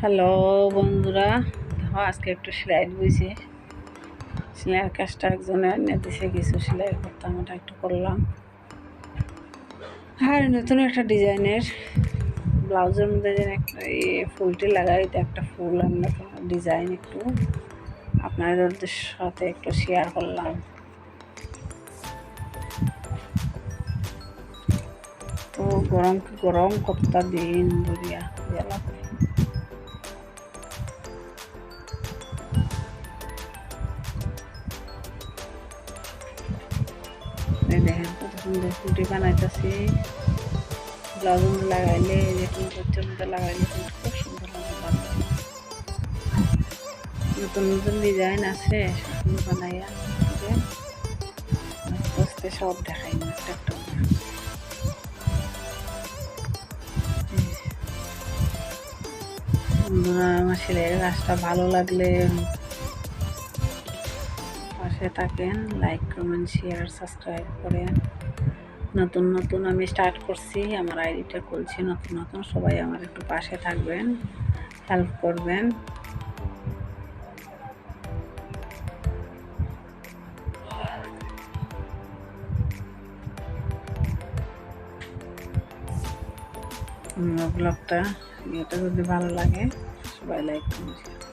Hello বন্ধুরা, দেখো আজকে একটু সেলাই বুঝছি সেলাইয়ের কাজটা একজনে এনে দিছে, কিছু সেলাই করতাম ওটা একটু করলাম। আর নতুন একটা ডিজাইনের ব্লাউজের মধ্যে যেন একটা ফুলটি লাগাই একটা ফুল আমরা ডিজাইন একটু আপনাদের সাথে একটু শেয়ার করলাম। তো গরম গরম কতটা দিন ধরিয়া গেলাম এই দেখেন কত সুন্দর ফুটি বানাইতেছি। ব্লাউজ লাগাইলে যেরকম করছে মধ্যে লাগাইলে কিন্তু খুব সুন্দর নতুন নতুন ডিজাইন আছে, সবগুলো বানাইয়া আস্তে সব দেখাই না আমার ছেলের কাজটা ভালো লাগলে পাশে থাকেন লাইক কমেন্ট শেয়ার সাবস্ক্রাইব করেন নতুন নতুন আমি স্টার্ট করছি, আমার আইডিটা খুলছি নতুন নতুন, সবাই আমার একটু পাশে থাকবেন হেল্প করবেন। ব্লগটা এটা যদি ভালো লাগে, সবাই লাইক করুন